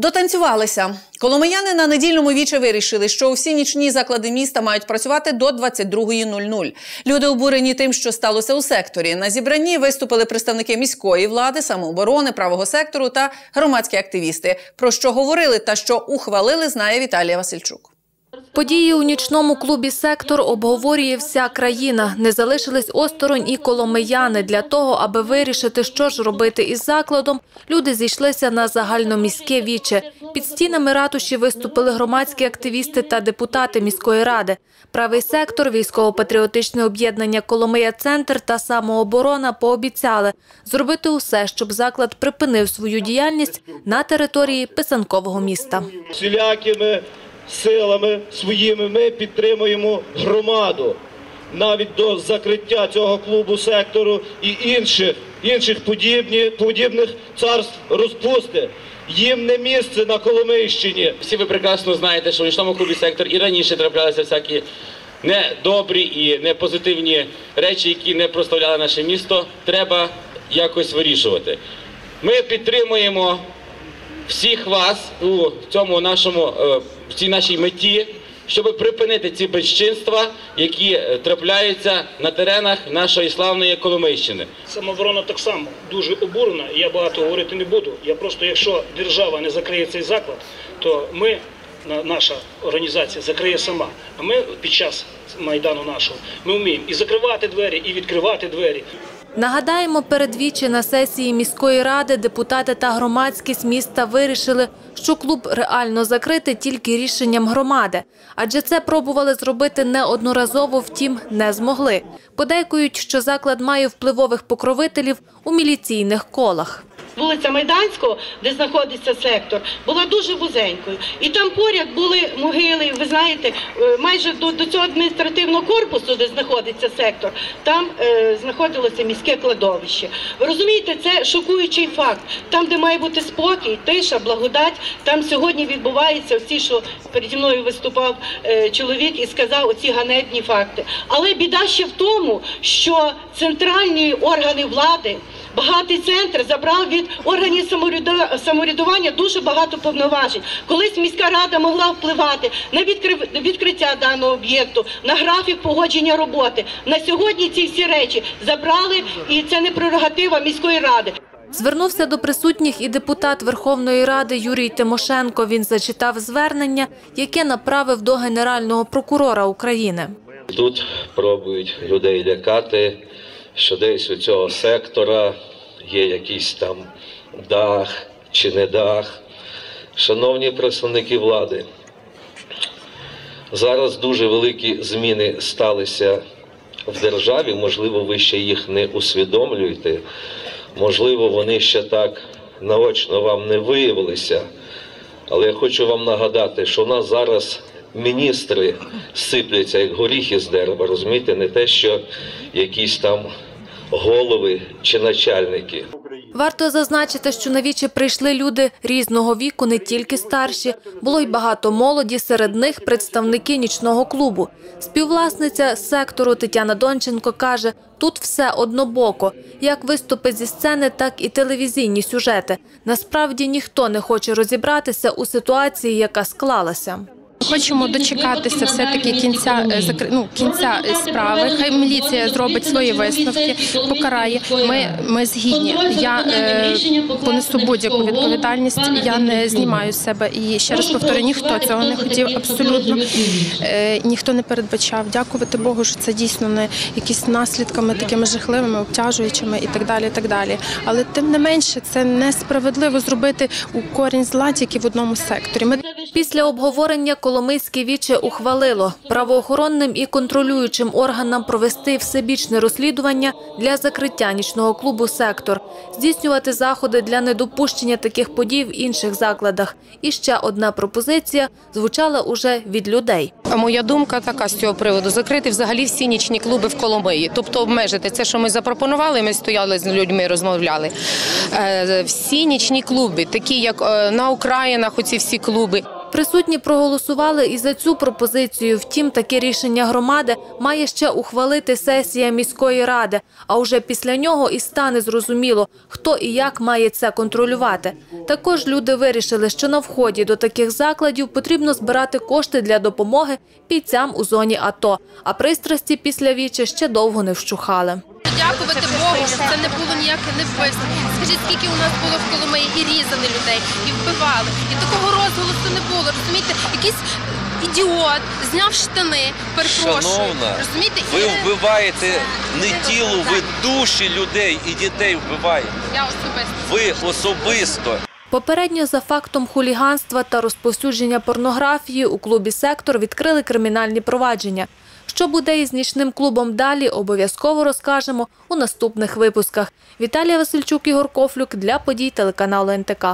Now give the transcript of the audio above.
Дотанцювалися. Коломияни на недільному віче вирішили, що усі нічні заклади міста мають працювати до 22.00. Люди обурені тим, що сталося у секторі. На зібранні виступили представники міської влади, самооборони, правого сектору та громадські активісти. Про що говорили та що ухвалили, знає Віталія Васильчук. Події у нічному клубі «Сектор» обговорює вся країна. Не залишились осторонь і коломияни. Для того, аби вирішити, що ж робити із закладом, люди зійшлися на загальноміське віче. Під стінами ратуші виступили громадські активісти та депутати міської ради. Правий сектор, військово-патріотичне об'єднання «Коломия-центр» та самооборона пообіцяли зробити усе, щоб заклад припинив свою діяльність на території писанкового міста. всілякими силами своїми ми підтримуємо громаду навіть до закриття цього клубу сектору і інших, інших подібні, подібних царств розпусти. Їм не місце на Коломийщині. Всі ви прекрасно знаєте, що в нічному клубі сектор і раніше траплялися всякі недобрі і непозитивні речі, які не проставляли наше місто. Треба якось вирішувати. Ми підтримуємо всіх вас у цьому нашому е, в цій нашій меті, щоб припинити ці безчинства, які е, трапляються на теренах нашої славної Коломийщини. Самооборона так само дуже обурена. Я багато говорити не буду. Я просто, якщо держава не закриє цей заклад, то ми, на- наша організація, закриє сама. А ми під час майдану нашого ми вміємо і закривати двері, і відкривати двері. Нагадаємо, передвічі на сесії міської ради депутати та громадськість міста вирішили, що клуб реально закрити тільки рішенням громади. Адже це пробували зробити неодноразово, втім не змогли. Подейкують, що заклад має впливових покровителів у міліційних колах. Вулиця Майданського, де знаходиться сектор, була дуже вузенькою. І там поряд були могили, ви знаєте, е, майже до, до цього адміністративного корпусу, де знаходиться сектор, там е, знаходилося міське кладовище. Ви розумієте, це шокуючий факт. Там, де має бути спокій, тиша, благодать, там сьогодні відбувається оці, що переді мною виступав е, чоловік і сказав оці ганебні факти. Але біда ще в тому, що центральні органи влади. Багатий центр забрав від органів самовряду- самоврядування дуже багато повноважень. Колись міська рада могла впливати на відкриття даного об'єкту, на графік погодження роботи. На сьогодні ці всі речі забрали, і це не прерогатива міської ради. Звернувся до присутніх і депутат Верховної Ради Юрій Тимошенко. Він зачитав звернення, яке направив до Генерального прокурора України. Тут пробують людей лякати, що десь у цього сектора є якийсь там дах чи не дах. Шановні представники влади, зараз дуже великі зміни сталися в державі. Можливо, ви ще їх не усвідомлюєте. Можливо, вони ще так наочно вам не виявилися. Але я хочу вам нагадати, що в нас зараз міністри сипляться як горіхи з дерева, розумієте, не те, що якісь там голови чи начальники. Варто зазначити, що на вічі прийшли люди різного віку, не тільки старші. Було й багато молоді, серед них представники нічного клубу. Співвласниця сектору Тетяна Донченко каже, тут все однобоко. Як виступи зі сцени, так і телевізійні сюжети. Насправді ніхто не хоче розібратися у ситуації, яка склалася. Хочемо дочекатися все-таки кінця е, ну, кінця е, справи. Хай міліція зробить свої висновки, покарає. Ми, ми згідні. Я е, понесу будь-яку відповідальність. Я не знімаю з себе. І ще раз повторю, ніхто цього не хотів. Абсолютно е, ніхто не передбачав. Дякувати Богу, що це дійсно не якісь наслідками такими жахливими, обтяжуючими і так далі. І так далі. Але тим не менше, це несправедливо зробити у корінь зла тільки в одному секторі. Ми Після обговорення Коломийське віче ухвалило правоохоронним і контролюючим органам провести всебічне розслідування для закриття нічного клубу «Сектор», здійснювати заходи для недопущення таких подій в інших закладах. І ще одна пропозиція звучала уже від людей. Моя думка така з цього приводу: закрити взагалі всі нічні клуби в Коломиї, тобто обмежити це, що ми запропонували. Ми стояли з людьми, розмовляли. Е, Всі нічні клуби, такі як е, на Українах, оці всі клуби. Присутні проголосували і за цю пропозицію. Втім, таке рішення громади має ще ухвалити сесія міської ради. А уже після нього і стане зрозуміло, хто і як має це контролювати. Також люди вирішили, що на вході до таких закладів потрібно збирати кошти для допомоги бійцям у зоні АТО. А пристрасті після вічі ще довго не вщухали. Дякувати Богу, що це не було ніяке не вбивство. Скажіть, скільки у нас було в Коломиї і різали людей, і вбивали, і такого розголосу не було. Розумієте, якийсь ідіот зняв штани, перепрошую. Шановна, розумієте, ви вбиваєте не тіло, ви душі людей і дітей вбиваєте. я особисто. Ви особисто. Попередньо за фактом хуліганства та розповсюдження порнографії у клубі «Сектор» відкрили кримінальні провадження. Що буде із нічним клубом далі, обов'язково розкажемо у наступних випусках. Віталія Васильчук, Ігор Кофлюк для подій телеканалу НТК.